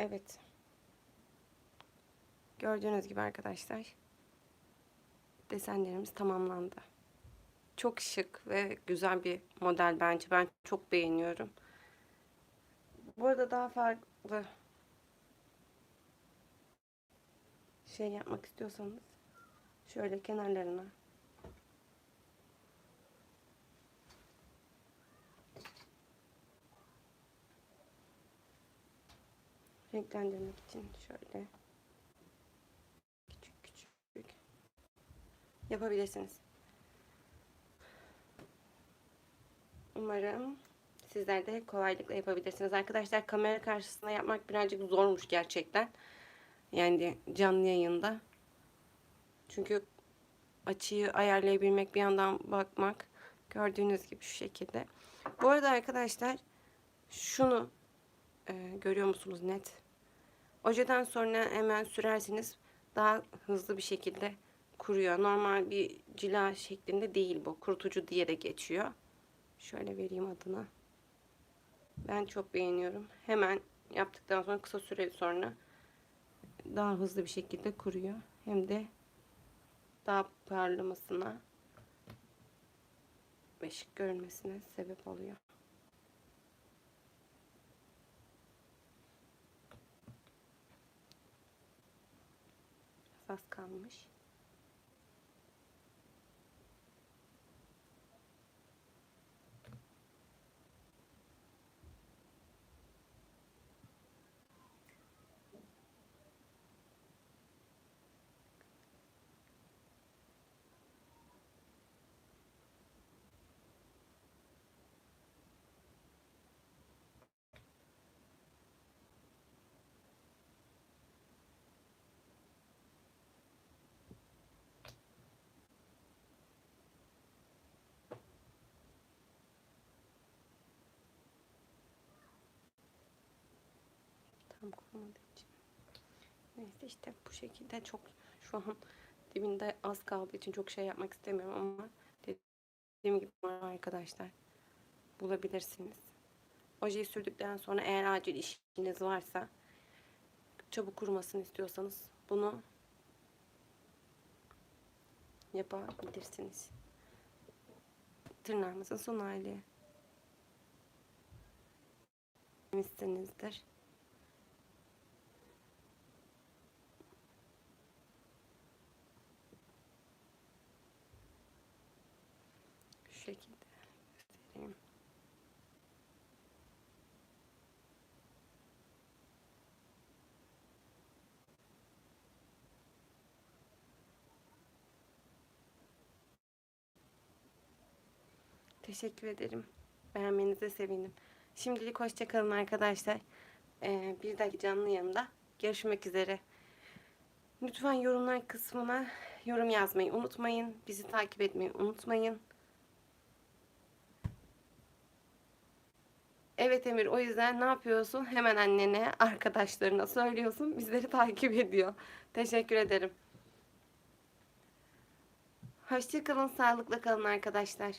Evet. Gördüğünüz gibi arkadaşlar desenlerimiz tamamlandı. Çok şık ve güzel bir model bence. Ben çok beğeniyorum. Bu arada daha farklı şey yapmak istiyorsanız şöyle kenarlarına renklendirmek için şöyle küçük küçük yapabilirsiniz. Umarım sizler de kolaylıkla yapabilirsiniz. Arkadaşlar kamera karşısında yapmak birazcık zormuş gerçekten. Yani canlı yayında. Çünkü açıyı ayarlayabilmek bir yandan bakmak gördüğünüz gibi şu şekilde. Bu arada arkadaşlar şunu e, görüyor musunuz net? Ojeden sonra hemen sürerseniz daha hızlı bir şekilde kuruyor. Normal bir cila şeklinde değil bu. Kurutucu diye de geçiyor. Şöyle vereyim adını. Ben çok beğeniyorum. Hemen yaptıktan sonra kısa süre sonra daha hızlı bir şekilde kuruyor. Hem de daha parlamasına ve şık görünmesine sebep oluyor. Az kalmış. Tam kurumadığı için. Neyse işte bu şekilde çok şu an dibinde az kaldığı için çok şey yapmak istemiyorum ama dediğim gibi arkadaşlar bulabilirsiniz. Ojeyi sürdükten sonra eğer acil işiniz varsa çabuk kurumasını istiyorsanız bunu yapabilirsiniz. Tırnağımızın son hali. Demişsinizdir. Şekilde göstereyim. Teşekkür ederim. Beğenmenize sevindim. Şimdilik hoşçakalın arkadaşlar. Ee, bir dahaki canlı yayında görüşmek üzere. Lütfen yorumlar kısmına yorum yazmayı unutmayın. Bizi takip etmeyi unutmayın. Evet Emir o yüzden ne yapıyorsun? Hemen annene, arkadaşlarına söylüyorsun. Bizleri takip ediyor. Teşekkür ederim. Hoşçakalın, sağlıkla kalın arkadaşlar.